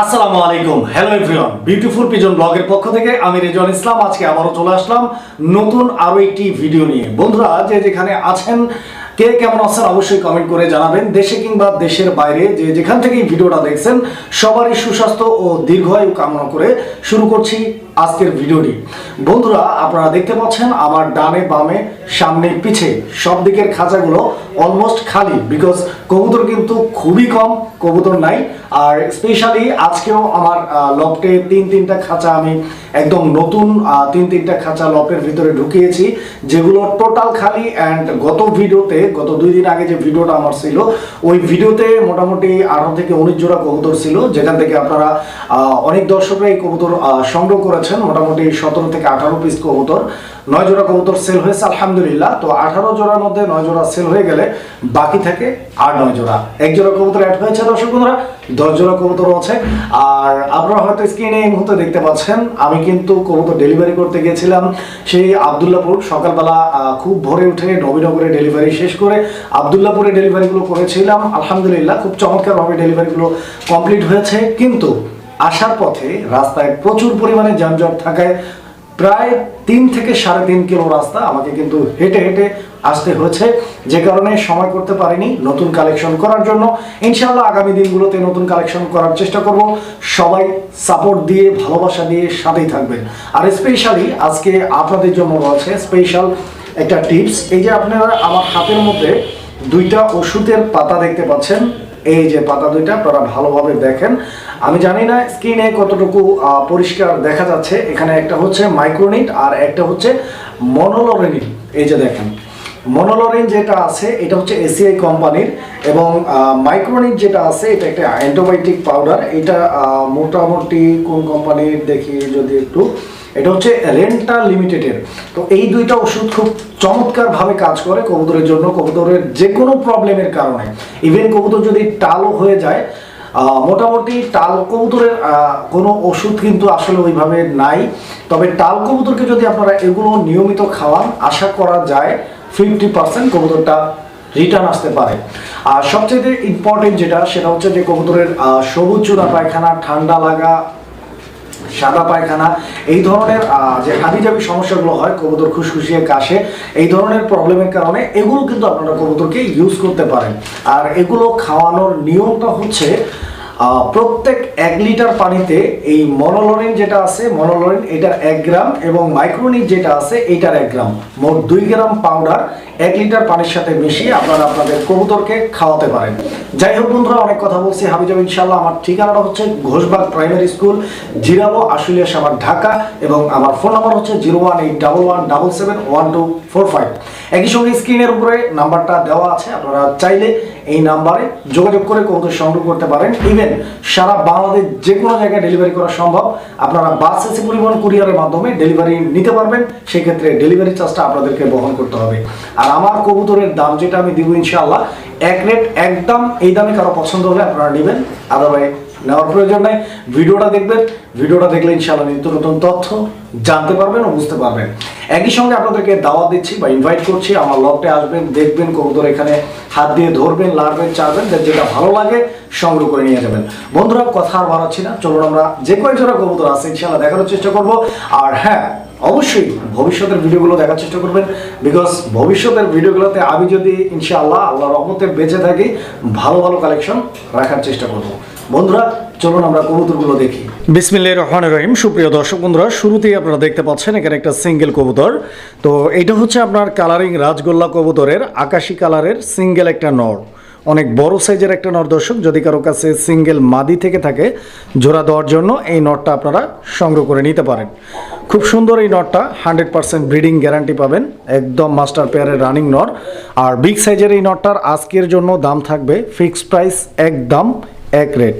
আসসালামু আলাইকুম। Hello everyone beautiful pigeon ব্লগের পক্ষ থেকে আমি রেজন ইসলাম। আজকে আবারও চলে আসলাম নতুন আরও একটি ভিডিও নিয়ে। বন্ধুরা, যে যেখানে আছেন, কে কেমন আছেন অবশ্যই কমেন্ট করে জানাবেন। দেশে কিংবা দেশের বাইরে যে যেখান থেকে এই ভিডিওটা দেখছেন, সবারই সুস্বাস্থ্য ও দীর্ঘায়ু কামনা করে শুরু করছি আজকের ভিডিওটি। বন্ধুরা, আপনারা দেখতে পাচ্ছেন আমার ডানে বামে, সামনে পিছে সব দিকের খাঁচাগুলো অলমোস্ট খালি বিকজ কবুতর কিন্তু খুবই কম, কবুতর নাই। আর স্পেশালি আজকেও আমার লফটে তিন তিনটা খাঁচা আমি একদম নতুন তিন তিনটা খাঁচা লফটের ভিতরে ঢুকিয়েছি, যেগুলো টোটাল খালি অ্যান্ড গত ভিডিওতে, গত দুই দিন আগে যে ভিডিওটা আমার ছিল, ওই ভিডিওতে মোটামুটি আঠারো থেকে উনিশ জোড়া কবুতর ছিল, যেখান থেকে আপনারা অনেক দর্শকরা এই কবুতর সংগ্রহ সংগ্রহ করেছেন মোটামুটি সতেরো থেকে আঠারো পিস কবুতর। নয় জোড়া কবুতর সেল হয়েছে, আলহামদুলিল্লাহ। তো আঠারো জোড়ার মধ্যে নয় জোড়া সেল হয়ে গেলে বাকি থাকে আর নয় জোড়া। এক জোড়া কবুতর অ্যাড হয়েছে, দর্শক বন্ধুরা, দশ জোড়া কবুতর আছে। আর আপনারা হয়তো স্ক্রিনে এই মুহূর্তে দেখতে পাচ্ছেন, আমি কিন্তু কবুতর ডেলিভারি করতে গিয়েছিলাম সেই আবদুল্লাপুর। সকালবেলা খুব ভোরে উঠে নবীনগরে ডেলিভারি শেষ করে আবদুল্লাপুরে ডেলিভারিগুলো করেছিলাম। আলহামদুলিল্লাহ, খুব চমৎকারভাবে ডেলিভারিগুলো কমপ্লিট হয়েছে। কিন্তু আসার পথে রাস্তায় প্রচুর পরিমাণে যানজট থাকায় প্রায় তিন থেকে সাড়ে তিন কিলো রাস্তা আমাকে কিন্তু হেঁটে হেঁটে আসতে হয়েছে। যে কারণে সময় করতে পারিনি নতুন কালেকশন করার জন্য। ইনশাআল্লাহ আগামী দিনগুলোতে নতুন কালেকশন করার চেষ্টা করব। সবাই সাপোর্ট দিয়ে, ভালোবাসা দিয়ে সাথেই থাকবেন। আর স্পেশালি আজকে আপনাদের জন্য রয়েছে স্পেশাল একটা টিপস। এই যে আপনারা আমার হাতের মধ্যে দুইটা ওষুধের পাতা দেখতে পাচ্ছেন। এই যে পাতা দুইটা, আপনারা ভালোভাবে দেখেন। আমি জানি না স্ক্রিনে কতটুকু পরিষ্কার দেখা যাচ্ছে। এখানে একটা হচ্ছে মাইক্রোনিট আর একটা হচ্ছে মনোলোরেনিট এই যে দেখেন, মনোলোরিন যেটা আছে, এটা হচ্ছে এসিআই কোম্পানির এবং মাইক্রোনিট যেটা আছে, এটা একটা অ্যান্টিবায়োটিক পাউডার। এটা মোটামুটি কোন কোম্পানির দেখি যদি একটু। এটা হচ্ছে রেন্টা লিমিটেডের তো এই দুইটা ওষুধ খুব চমৎকারভাবে কাজ করে কবুতরের জন্য, কবুতরের যে কোনো প্রবলেমের কারণে। ইভেন কবুতর যদি টালও হয়ে যায় মোটামুটি টাল কবুতরের কোনো ওষুধ কিন্তু আসলে ওইভাবে নাই। তবে টাল কবুতরকে যদি আপনারা এগুলো নিয়মিত খাওয়ান, আশা করা যায় ফিফটি পার্সেন্ট কবুতরটা রিটার্ন আসতে পারে। আর সবচেয়ে ইম্পর্টেন্ট যেটা, সেটা হচ্ছে যে কবুতরের সবুজ চূড়া পায়খানা, ঠান্ডা লাগা সাদা পায়খানা, এই ধরনের যে হাবিজাবি সমস্যাগুলো হয়, কবুতর খুশখুশিয়ে কাশে, এই ধরনের প্রবলেমের কারণে এগুলো কিন্তু আপনারা কবুতরকে ইউজ করতে পারেন। আর এগুলো খাওয়ানোর নিয়মটা হচ্ছে প্রত্যেক এক লিটার পানিতে এই মনোলরিন যেটা আছে, মনোলরিন এটার এক গ্রাম এবং মাইক্রোনিট যেটা আছে, এটার এক গ্রাম। মোট দুই গ্রাম পাউডার এক লিটার পানির সাথে মিশিয়ে আপনারা আপনাদের কবুতরকে খাওয়াতে পারেন। যাই হোক বন্ধুরা, অনেক কথা বলছি। হাবিজাব ইনশাল্লাহ আমার ঠিকানাটা হচ্ছে ঘোষবাগ প্রাইমারি স্কুল, জিরাবো, আশুলিয়া সাভার, ঢাকা এবং আমার ফোন নাম্বার হচ্ছে zero one eight double one double seven one two four five. একই সঙ্গে স্ক্রিনের উপরে নাম্বারটা দেওয়া আছে, আপনারা চাইলে এই নাম্বারে যোগাযোগ করে কবুতর সংগ্রহ করতে পারেন। ইভেন সারা বাংলাদেশ যে কোনো জায়গায় ডেলিভারি করা সম্ভব। আপনারা বাস এসি পরিবহন কুরিয়ারের মাধ্যমে ডেলিভারি নিতে পারবেন। সেই ক্ষেত্রে ডেলিভারি চার্জটা আপনাদেরকে বহন করতে হবে। আর আমার কবুতরের দাম যেটা আমি দিব ইনশাআল্লাহ, এক রেট একদম এই দামে কারও পছন্দ হলে আপনারা নেবেন। আদারওয়াইজ নেওয়ার প্রয়োজন নাই। ভিডিওটা দেখবেন। ভিডিওটা দেখলে ইনশাআল্লাহ নিত্য নতুন তথ্য জানতে পারবেন ও বুঝতে পারবেন। একই সঙ্গে আপনাদেরকে দাওয়া দিচ্ছি বা ইনভাইট করছি। আমার লকটে আসবেন, দেখবেন, কবুতর এখানে হাত দিয়ে ধরবেন, লাড়বেন, চাড়বেন যেটা ভালো লাগে সংগ্রহ করে নিয়ে যাবেন। বন্ধুরা, কথা আর বাড়াচ্ছি না। চলুন আমরা যে কয়েক জোড়া কবুতর আছে, ইনশাআল্লাহ দেখানোর চেষ্টা করব। আর হ্যাঁ অবশ্যই ভবিষ্যতের ভিডিওগুলো দেখার চেষ্টা করবেন। বিকজ ভবিষ্যতের ভিডিওগুলোতে আমি যদি ইনশাআল্লাহ আল্লাহ রহমতে বেঁচে থাকি, ভালো ভালো কালেকশন রাখার চেষ্টা করব। বন্ধুরা, চলুন আমরা কবুতরগুলো দেখি। বিসমিল্লাহ রহমান রহিম। সুপ্রিয় দর্শক বন্ধুরা, শুরুতেই আপনারা দেখতে পাচ্ছেন এখানে একটা সিঙ্গেল কবুতর। তো এটা হচ্ছে আপনার কালারিং রাজগোল্লা কবুতরের আকাশি কালারের সিঙ্গেল একটা নর। অনেক বড় সাইজের একটা নর দর্শক, যদি কারও কাছে সিঙ্গেল মাদি থেকে থাকে, জোড়া দেওয়ার জন্য এই নটটা আপনারা সংগ্রহ করে নিতে পারেন। খুব সুন্দর এই নটটা হান্ড্রেড পার্সেন্ট ব্রিডিং গ্যারান্টি পাবেন, একদম মাস্টার পেয়ারের রানিং নর। আর বিগ সাইজের এই নটটার আজকের জন্য দাম থাকবে ফিক্সড প্রাইস একদম এক রেট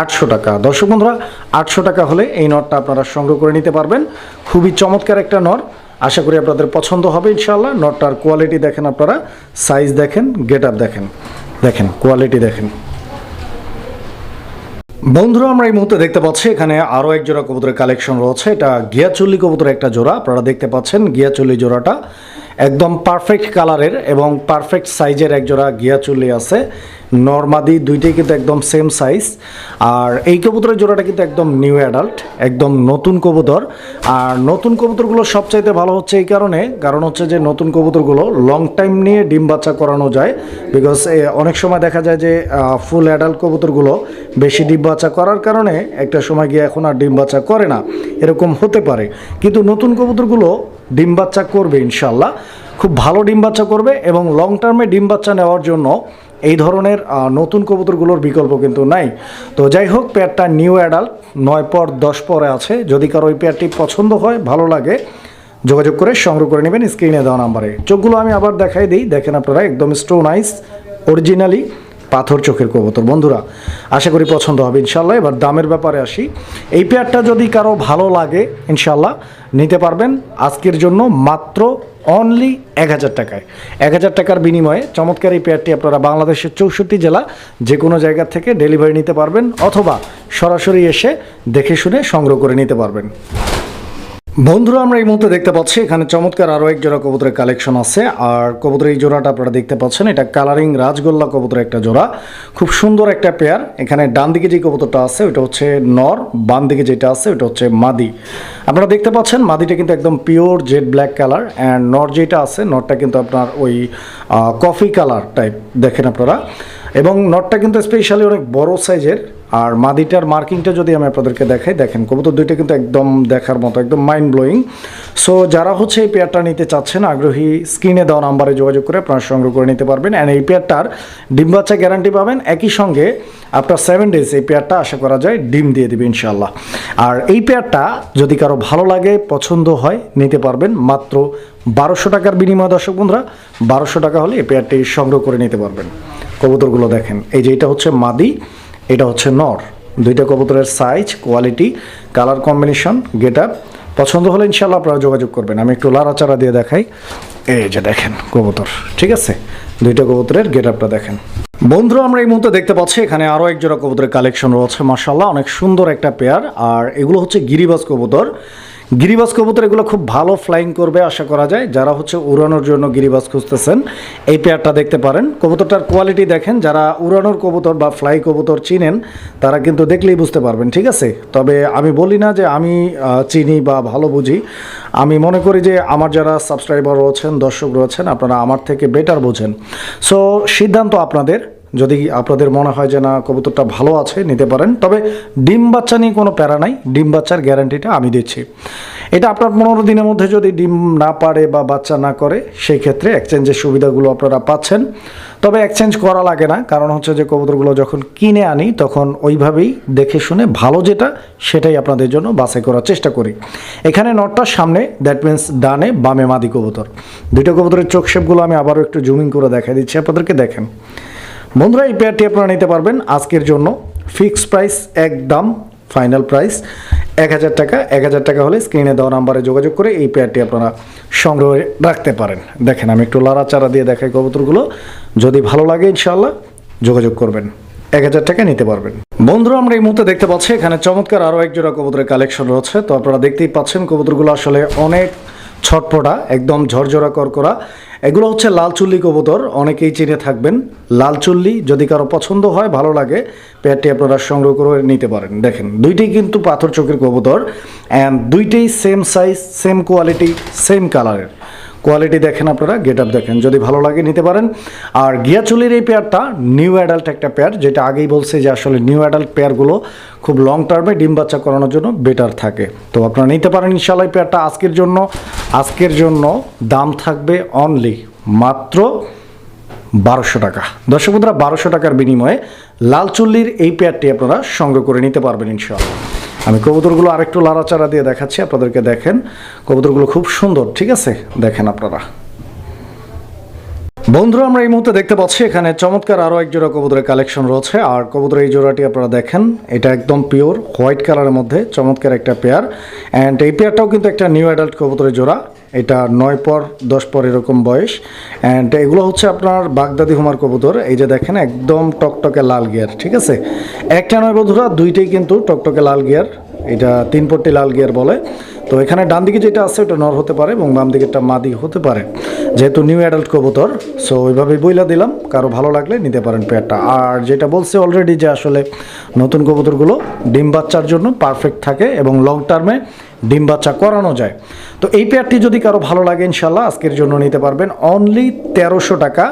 আটশো টাকা। দর্শক বন্ধুরা, আটশো টাকা হলে এই নটটা আপনারা সংগ্রহ করে নিতে পারবেন। খুবই চমৎকার একটা নর আশা করি আপনাদের পছন্দ হবে ইনশাল্লাহ নটটার কোয়ালিটি দেখেন আপনারা সাইজ দেখেন গেট আপ দেখেন। দেখেন কোয়ালিটি দেখেন। বন্ধুরা, আমরা এই মুহূর্তে দেখতে পাচ্ছি এখানে আরও এক জোড়া কবুতরের কালেকশন রয়েছে। এটা গিয়াচল্লি কবুতরের একটা জোড়া। আপনারা দেখতে পাচ্ছেন গিয়াচল্লি জোড়াটা। একদম পারফেক্ট কালারের এবং পারফেক্ট সাইজের এক জোড়া গিয়াচল্লি আছে নর্মাদি দুইটাই কিন্তু একদম সেম সাইজ আর এই কবুতরের জোড়াটা কিন্তু একদম নিউ অ্যাডাল্ট একদম নতুন কবুতর। আর নতুন কবুতরগুলো সবচাইতে ভালো হচ্ছে এই কারণে, কারণ হচ্ছে যে নতুন কবুতরগুলো লং টাইম নিয়ে ডিম বাচ্চা করানো যায়। বিকজ অনেক সময় দেখা যায় যে ফুল অ্যাডাল্ট কবুতরগুলো বেশি ডিম বাচ্চা করার কারণে একটা সময় গিয়ে এখন আর ডিম বাচ্চা করে না। এরকম হতে পারে। কিন্তু নতুন কবুতরগুলো ডিম বাচ্চা করবে ইনশাল্লাহ খুব ভালো ডিম বাচ্চা করবে এবং লং টার্মে ডিম বাচ্চা নেওয়ার জন্য এই ধরনের নতুন কবুতরগুলোর বিকল্প কিন্তু নাই। তো যাই হোক, পেয়ারটা নিউ অ্যাডাল্ট নয় পর দশ পরে আছে। যদি কারও ওই পেয়ারটি পছন্দ হয়, ভালো লাগে, যোগাযোগ করে সংগ্রহ করে নেবেন স্ক্রিনে দেওয়া নাম্বারে। চোখগুলো আমি আবার দেখাই দিই। দেখেন আপনারা, একদম স্টোন আইস অরিজিনালি পাথর চোখের কবুতর। বন্ধুরা, আশা করি পছন্দ হবে ইনশাল্লাহ এবার দামের ব্যাপারে আসি। এই পেয়ারটা যদি কারও ভালো লাগে ইনশাল্লাহ নিতে পারবেন। আজকের জন্য মাত্র অনলি এক হাজার টাকায়। এক হাজার টাকার বিনিময়ে চমৎকার এই পেয়ারটি আপনারা বাংলাদেশের চৌষট্টি জেলা যে কোনো জায়গা থেকে ডেলিভারি নিতে পারবেন অথবা সরাসরি এসে দেখে শুনে সংগ্রহ করে নিতে পারবেন। বন্ধুরা, আমরা এই মুহূর্তে দেখতে পাচ্ছি, এখানে চমৎকার আরও এক জোড়া কবুতরের কালেকশন আছে। আর কবুতরের এই জোড়াটা আপনারা দেখতে পাচ্ছেন, এটা কালারিং রাজগোল্লা কবুতরের একটা জোড়া। খুব সুন্দর একটা পেয়ার। এখানে ডান দিকে যে কবুতরটা আছে ওটা হচ্ছে নর, বাম দিকে যেটা আছে ওটা হচ্ছে মাদি। আপনারা দেখতে পাচ্ছেন, মাদিটা কিন্তু একদম pure jet black colour. And নর যেটা আছে, নরটা কিন্তু আপনার ওই কফি কালার টাইপ দেখেন আপনারা। এবং নটটা কিন্তু স্পেশালি অনেক বড় সাইজের আর মাদিটার মার্কিংটা যদি আমি আপনাদেরকে দেখাই, দেখেন, কবুতর দুইটা কিন্তু একদম দেখার মতো, একদম মাইন্ড ব্লোয়িং সো যারা হচ্ছে এই পেয়ারটা নিতে চাচ্ছেন, আগ্রহী স্ক্রিনে দেওয়া নাম্বারে যোগাযোগ করে আপনারা সংগ্রহ করে নিতে পারবেন। অ্যান্ড এই পেয়ারটার ডিম বাচ্চা গ্যারান্টি পাবেন। একই সঙ্গে আপনার সেভেন ডেজ এই পেয়ারটা আশা করা যায় ডিম দিয়ে দেবে ইনশাল্লাহ আর এই পেয়ারটা যদি কারও ভালো লাগে, পছন্দ হয়, নিতে পারবেন মাত্র বারোশো টাকার বিনিময় দর্শক বন্ধুরা, বারোশো টাকা হলে এই পেয়ারটি সংগ্রহ করে নিতে পারবেন। কবুতরগুলো দেখেন। এই যে এটা হচ্ছে মাদি, এটা হচ্ছে নর। দুইটা কবুতরের size quality colour combination get up পছন্দ হলে ইনশাল্লাহ আপনারা যোগাযোগ করবেন। আমি একটু লাড়াচাড়া দিয়ে দেখাই। এই যে দেখেন কবুতর, ঠিক আছে? দুইটা কবুতরের গেট আপটা দেখেন। বন্ধুরা, আমরা এই মুহূর্তে দেখতে পাচ্ছি এখানে আরও এক জোড়া কবুতরের কালেকশন রয়েছে মার্শাল্লাহ অনেক সুন্দর একটা পেয়ার আর এগুলো হচ্ছে গিরিবাজ কবুতর। গিরিবাজ কবুতর, এগুলো খুব ভালো ফ্লাইং করবে, আশা করা যায়। যারা হচ্ছে উড়ানোর জন্য গিরিবাস খুঁজতেছেন, এই পেয়ারটা দেখতে পারেন। কবুতরটার কোয়ালিটি দেখেন, যারা উড়ানোর কবুতর বা ফ্লাই কবুতর চিনেন, তারা কিন্তু দেখলেই বুঝতে পারবেন, ঠিক আছে? তবে আমি বলি না যে আমি চিনি বা ভালো বুঝি। আমি মনে করি যে আমার যারা সাবস্ক্রাইবার রয়েছেন, দর্শক রয়েছেন, আপনারা আমার থেকে বেটার বোঝেন। সো সিদ্ধান্ত আপনাদের। যদি আপনাদের মনে হয় যে না, কবুতরটা ভালো আছে, নিতে পারেন। তবে ডিম বাচ্চা নিয়ে কোনো প্যারা নাই। ডিম বাচ্চার গ্যারান্টিটা আমি দিচ্ছি। এটা আপনার পনেরো দিনের মধ্যে যদি ডিম না পারে বা বাচ্চা না করে সেই ক্ষেত্রে এক্সচেঞ্জের সুবিধাগুলো আপনারা পাচ্ছেন। তবে এক্সচেঞ্জ করা লাগে না। কারণ হচ্ছে যে, কবুতরগুলো যখন কিনে আনি, তখন ওইভাবেই দেখে শুনে ভালো যেটা, সেটাই আপনাদের জন্য বাছাই করার চেষ্টা করি। এখানে নটটার সামনে দ্যাট মিন্স ডানে, বামে মাদি কবুতর। দুটো কবুতরের চোখ শেপগুলো আমি আবারও একটু জুমিং করে দেখাই দিচ্ছি। আপনাদেরকে দেখেন। বন্ধুরা, এই পেয়ারটি আপনারা নিতে পারবেন। আজকের জন্য ফিক্স প্রাইস একদম ফাইনাল প্রাইস এক হাজার টাকা, এক হাজার টাকা হলে স্ক্রিনে দেওয়া নাম্বারে যোগাযোগ করে এই পেয়ারটি আপনারা সংগ্রহ রাখতে পারেন। দেখেন, আমি একটু লাড়াচাড়া দিয়ে দেখাই কবুতরগুলো। যদি ভালো লাগে ইনশাল্লাহ যোগাযোগ করবেন। এক হাজার টাকা নিতে পারবেন। বন্ধুরা, আমরা এই মুহূর্তে দেখতে পাচ্ছি, এখানে চমৎকার আরও এক জোড়া কবুতরের কালেকশন রয়েছে। তো আপনারা দেখতেই পাচ্ছেন, কবুতরগুলো আসলে অনেক ছটপটা, একদম ঝরঝরা করকরা। এগুলো হচ্ছে লালচুল্লি কবুতর, অনেকেই চিনে থাকবেন। লালচুল্লি যদি কারও পছন্দ হয়, ভালো লাগে পেয়ারটি আপনারা সংগ্রহ করে নিতে পারেন। দেখেন, দুইটাই কিন্তু পাথর চোখের কবুতর অ্যান্ড দুইটাই same size same quality same কালারের কোয়ালিটি দেখেন আপনারা গেট আপ দেখেন। যদি ভালো লাগে নিতে পারেন। আর গিয়াচুলির এই পেয়ারটা নিউ অ্যাডাল্ট একটা পেয়ার যেটা আগেই বলছে যে আসলে নিউ অ্যাডাল্ট পেয়ারগুলো খুব লং টার্মে ডিম বাচ্চা করানোর জন্য বেটার থাকে। তো আপনারা নিতে পারেন ইনশাল্লাহ এই পেয়ারটা আজকের জন্য। আজকের জন্য দাম থাকবে অনলি মাত্র বারোশো টাকা। দর্শক বন্ধুরা, বারোশো টাকার বিনিময়ে লাল চুল্লির এই পেয়ারটি আপনারা সংগ্রহ করে নিতে পারবেন ইনশাআল্লাহ। আমি কবুতরগুলো আরেকটু লাড়াচাড়া দিয়ে দেখাচ্ছি, আপনাদেরকে দেখেন। কবুতরগুলো খুব সুন্দর, ঠিক আছে? দেখেন আপনারা। বন্ধুরা, আমরা এই মুহূর্তে দেখতে পাচ্ছি, এখানে চমৎকার আরও এক জোড়া কবুতরের কালেকশন রয়েছে। আর কবুতরের এই জোড়াটি আপনারা দেখেন, এটা একদম পিওর হোয়াইট কালারের মধ্যে চমৎকার একটা পেয়ার অ্যান্ড এই পেয়ারটাও কিন্তু একটা নিউ অ্যাডাল্ট কবুতরের জোড়া। এটা নয় পর, দশ পর এরকম বয়স। অ্যান্ড এগুলো হচ্ছে আপনার বাগদাদি হুমার কবুতর। এই যে দেখেন, একদম টকটকে লাল গিয়ার ঠিক আছে? একটা নয় বন্ধুরা, দুইটাই কিন্তু টকটকে লাল গিয়ার এটা তিন পট্টি লাল গিয়ার বলে। তো এখানে ডান দিকে যেটা আছে, ওটা নর হতে পারে এবং বাম দিকেরটা মাদি হতে পারে। যেহেতু নিউ অ্যাডাল্ট কবুতর সো ওইভাবেই বইলা দিলাম। কারও ভালো লাগলে নিতে পারেন পেয়ারটা আর যেটা বলছে অলরেডি যে আসলে নতুন কবুতরগুলো, ডিম বাচ্চার জন্য পারফেক্ট থাকে এবং লং টার্মে ডিম বাচ্চা করানো যায়। তো এই পেয়ারটি যদি কারও ভালো লাগে ইনশাল্লাহ আজকের জন্য নিতে পারবেন অনলি তেরোশো টাকা।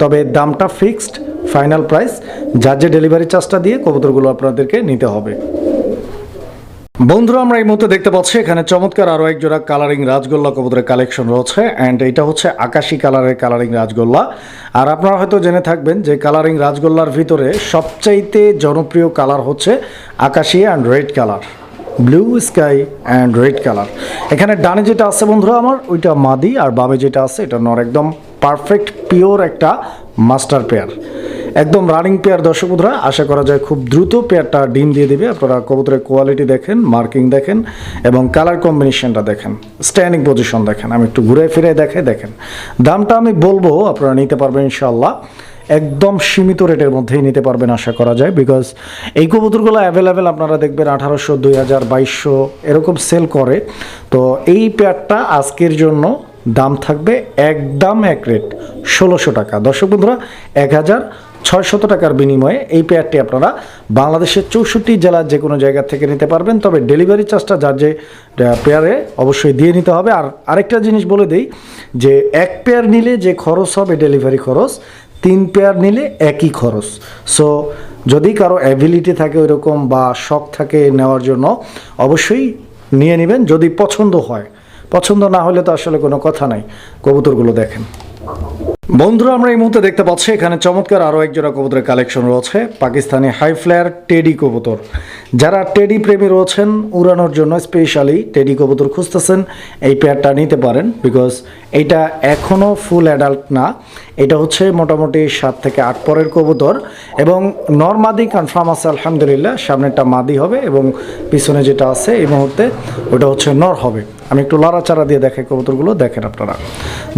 তবে দামটা ফিক্সড ফাইনাল প্রাইস যার যে ডেলিভারি চার্জটা দিয়ে কবুতরগুলো আপনাদেরকে নিতে হবে। বন্ধুরা, আমরা এই মুহূর্তে দেখতে পাচ্ছি, এখানে চমৎকার আরও এক জোড়া কালারিং রাজগোল্লা কবুতরের কালেকশন রয়েছে অ্যান্ড এটা হচ্ছে আকাশি কালারের কালারিং রাজগোল্লা। আর আপনারা হয়তো জেনে থাকবেন যে কালারিং রাজগোল্লার ভিতরে সবচাইতে জনপ্রিয় কালার হচ্ছে আকাশি and red colour blue sky and red colour এখানে ডানে যেটা আছে বন্ধুরা আমার, ওইটা মাদি, আর বামে যেটা আছে, এটা নর। একদম পারফেক্ট পিওর একটা মাস্টার পেয়ার একদম রানিং পেয়ার দর্শক বন্ধুরা, আশা করা যায় খুব দ্রুত পেয়ারটা ডিম দিয়ে দেবে। আপনারা কবুতরের কোয়ালিটি দেখেন মার্কিং দেখেন, এবং কালার কম্বিনেশনটা দেখেন স্ট্যান্ডিং পজিশন দেখেন। আমি একটু ঘুরে ফিরে দেখে দেখেন। দামটা আমি বলব, আপনারা নিতে পারবেন ইনশাল্লাহ একদম সীমিত রেটের মধ্যেই নিতে পারবেন আশা করা যায় বিকজ এই কবুতরগুলো অ্যাভেলেবেল আপনারা দেখবেন আঠারোশো, দুই হাজার, বাইশশো এরকম সেল করে। তো এই পেয়ারটা আজকের জন্য দাম থাকবে একদম এক রেট ষোলোশো টাকা। দর্শক বন্ধুরা, এক হাজার ছয়শত টাকার বিনিময়ে এই পেয়ারটি আপনারা বাংলাদেশের চৌষট্টি জেলার যে কোনো জায়গা থেকে নিতে পারবেন। তবে ডেলিভারি চার্জটা যার যে পেয়ারে অবশ্যই দিয়ে নিতে হবে। আর আরেকটা জিনিস বলে দিই, যে এক পেয়ার নিলে যে খরচ হবে ডেলিভারি খরচ তিন পেয়ার নিলে একই খরচ। সো যদি কারও অ্যাবিলিটি থাকে ওইরকম বা শখ থাকে নেওয়ার জন্য, অবশ্যই নিয়ে নেবেন যদি পছন্দ হয়। পছন্দ না হলে তো আসলে কোনো কথা নাই। কবুতরগুলো দেখেন। বন্ধুরা, আমরা এই মুহূর্তে দেখতে পাচ্ছি, এখানে চমৎকার আরও একজোড়া কবুতরের কালেকশন রয়েছে, পাকিস্তানি হাই ফ্লায়ার টেডি কবুতর। যারা টেডি প্রেমী রয়েছেন, উড়ানোর জন্য স্পেশালি টেডি কবুতর খুঁজতেছেন, এই পেয়ারটা নিতে পারেন বিকজ এইটা এখনও ফুল অ্যাডাল্ট না। এটা হচ্ছে মোটামুটি সাত থেকে আট পরের কবুতর এবং নর্মাদি কনফার্ম আছে, আলহামদুলিল্লাহ। সামনেরটা মাদি হবে এবং পিছনে যেটা আছে এই মুহূর্তে ওটা হচ্ছে নর হবে। আমি একটু লড়াচাড়া দিয়ে দেখাই কবুতরগুলো, দেখেন আপনারা।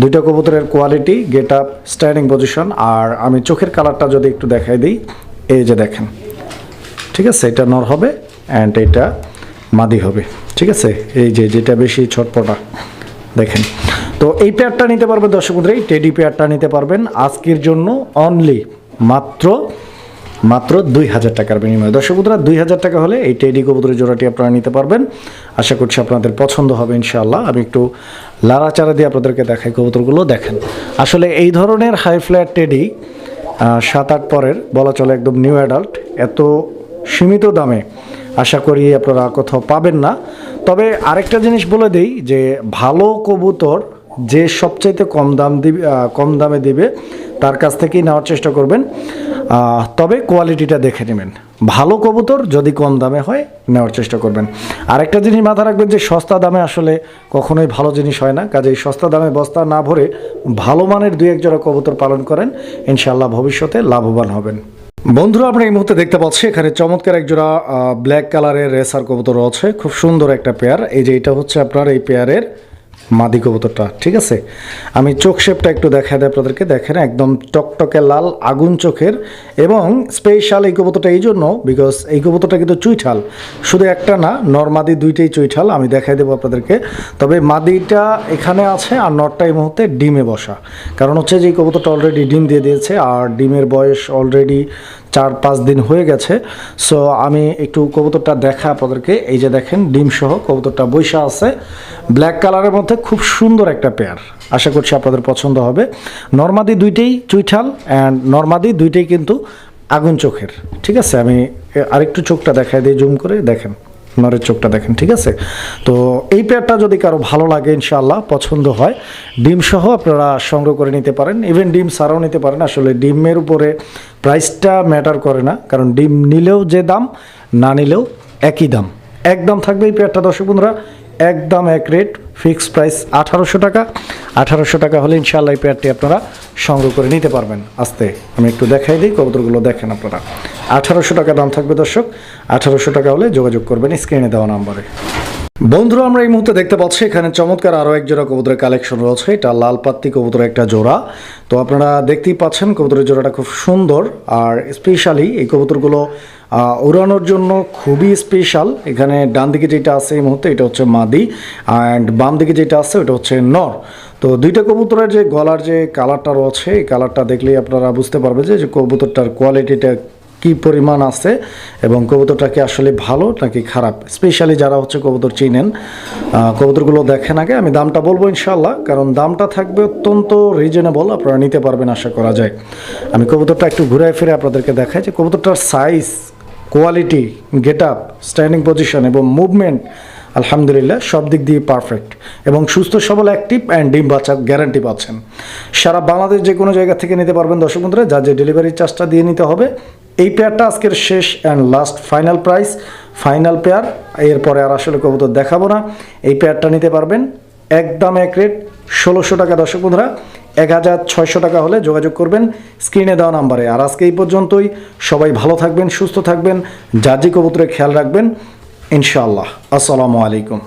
দুইটা কবুতরের quality get up standing position আর আমি চোখের কালারটা যদি একটু দেখাই দিই, এই যে দেখেন। ঠিক আছে, এটা নর হবে অ্যান্ড এটা মাদি হবে। ঠিক আছে, এই যে যেটা বেশি ছটপটা, দেখেন। তো এই পেয়ারটা নিতে পারবেন দর্শক বন্ধুরা, এই টেডি পেয়ারটা নিতে পারবেন আজকের জন্য অনলি মাত্র মাত্র দুই হাজার টাকার বিনিময়ে। দর্শক বন্ধুরা দুই হাজার টাকা হলে এই টেডি কবুতরের জোড়াটি আপনারা নিতে পারবেন। আশা করছি আপনাদের পছন্দ হবে ইনশাআল্লাহ। আমি একটু লাড়াচাড়া দিয়ে আপনাদেরকে দেখাই কবুতরগুলো দেখেন। আসলে এই ধরনের হাই ফ্ল্যাট টেডি সাত আট পরের বলা চলে একদম নিউ অ্যাডাল্ট এত সীমিত দামে আশা করি আপনারা কোথাও পাবেন না। তবে আরেকটা জিনিস বলে দেই যে ভালো কবুতর যে সবচাইতে কম দাম দিবে কম দামে দিবে, তার কাছ থেকেই নেওয়ার চেষ্টা করবেন। তবে কোয়ালিটিটা দেখে নেবেন। ভালো কবুতর যদি কম দামে হয়, নেওয়ার চেষ্টা করবেন। আরেকটা জিনিস মাথায় রাখবেন যে, সস্তা দামে আসলে কখনোই ভালো জিনিস হয় না। কাজেই সস্তা দামে বস্তা না ভরে ভালো মানের দুই এক জোড়া কবুতর পালন করেন। ইনশাল্লাহ ভবিষ্যতে লাভবান হবেন। বন্ধুরা, আমরা এই মুহূর্তে দেখতে পাচ্ছি, এখানে চমৎকার এক জোড়া ব্ল্যাক কালারের রেসার কবুতর আছে খুব সুন্দর একটা পেয়ার এই যে, এটা হচ্ছে আপনার এই পেয়ারের মাদি কবুতরটা, ঠিক আছে? আমি চোখ শেপটা একটু দেখা দেয় আপনাদেরকে। দেখেন, একদম টকটকে লাল আগুন চোখের এবং স্পেশাল এই কবুতরটা এই জন্য বিকজ এই কবুতরটা কিন্তু চুইঠাল। শুধু একটা না নর্মাদি দুইটাই চুইঠাল, আমি দেখাই দেবো আপনাদেরকে। তবে মাদিটা এখানে আছে আর নরটা এই মুহূর্তে ডিমে বসা। কারণ হচ্ছে যে এই কবুতরটা অলরেডি ডিম দিয়ে দিয়েছে আর ডিমের বয়স অলরেডি চার পাঁচ দিন হয়ে গেছে। সো আমি একটু কবুতরটা দেখা আপনাদেরকে। এই যে দেখেন ডিম সহ কবুতরটা বৈশা আছে। ব্ল্যাক কালারের মধ্যে খুব সুন্দর একটা পেয়ার আশা করছি আপনাদের পছন্দ হবে। নর্মাদি দুইটাই চুইঠাল অ্যান্ড নর্মাদি দুইটাই কিন্তু আগুন চোখের। ঠিক আছে? আমি আরেকটু চোখটা দেখাই দিয়ে জুম করে দেখেন। নরের চোখটা দেখেন, ঠিক আছে? তো এই পেয়ারটা যদি কারও ভালো লাগে, ইনশাআল্লাহ, পছন্দ হয়, ডিম সহ আপনারা সংগ্রহ করে নিতে পারেন। ইভেন ডিম ছাড়াও নিতে পারেন। আসলে ডিমের উপরে প্রাইসটা ম্যাটার করে না, কারণ ডিম নিলেও যে দাম, না নিলেও একই দাম। একদম থাকবে এই পেয়ারটা দর্শক বন্ধুরা। একদম এক রেট ফিক্সড প্রাইস আঠারোশো টাকা। আঠারোশো টাকা হলে ইনশাআল্লাহ এই পেয়ারটি আপনারা সংগ্রহ করে নিতে পারবেন। আস্তে, আমি একটু দেখাই দিই, কবুতরগুলো দেখেন আপনারা। আঠারোশো টাকা দাম থাকবে দর্শক। আঠারোশো টাকা হলে যোগাযোগ করবেন স্ক্রিনে দেওয়া নাম্বারে। বন্ধুরা, আমরা এই মুহূর্তে দেখতে পাচ্ছি, এখানে চমৎকার আরও এক জোড়া কবুতরের কালেকশন রয়েছে। এটা লাল পাত্তি কবুতরের একটা জোড়া। তো আপনারা দেখতেই পাচ্ছেন, কবুতরের জোড়াটা খুব সুন্দর। আর স্পেশালি এই কবুতরগুলো উড়ানোর জন্য খুবই স্পেশাল এখানে ডান দিকে যেটা আছে এই মুহূর্তে, এটা হচ্ছে মাদি। অ্যান্ড বাম দিকে যেটা আছে, ওটা হচ্ছে নর। তো দুইটা কবুতরের যে গলার যে কালারটা রয়েছে, এই কালারটা দেখলেই আপনারা বুঝতে পারবেন যে যে কবুতরটার কোয়ালিটিটা কি পরিমাণ আছে এবং কবুতরটা কি আসলে ভালো নাকি খারাপ? স্পেশালি যারা হচ্ছে কবুতর চিনেন কবুতরগুলো দেখেন আগে। আমি দামটা বলব ইনশাল্লাহ কারণ দামটা থাকবে অত্যন্ত রিজনেবল আপনারা নিতে পারবেন আশা করা যায়। আমি কবুতরটা একটু ঘুরে ফিরে আপনাদেরকে দেখাই যে কবুতরটার size quality get up standing position এবং মুভমেন্ট আলহামদুলিল্লাহ, সব দিক দিয়ে পারফেক্ট এবং সুস্থ, সবল অ্যাক্টিভ অ্যান্ড ডিম বাচ্চা গ্যারান্টি পাচ্ছেন। সারা বাংলাদেশ যে কোনো জায়গা থেকে নিতে পারবেন দর্শক বন্ধুরা, যার যে ডেলিভারি চার্জটা দিয়ে নিতে হবে এই পেয়ারটা আজকের শেষ and last final price final pair এরপরে আর আসলে কবুতর দেখাবো না। এই পেয়ারটা নিতে পারবেন একদম এক রেট ষোলোশো টাকা দর্শক বন্ধুরা, এক হাজার ছয়শো টাকা হলে যোগাযোগ করবেন স্ক্রিনে দেওয়া নাম্বারে। আর আজকে এই পর্যন্তই, সবাই ভালো থাকবেন, সুস্থ থাকবেন যে কবুতরে খেয়াল রাখবেন, ইনশাআল্লাহ। আসসালামু আলাইকুম।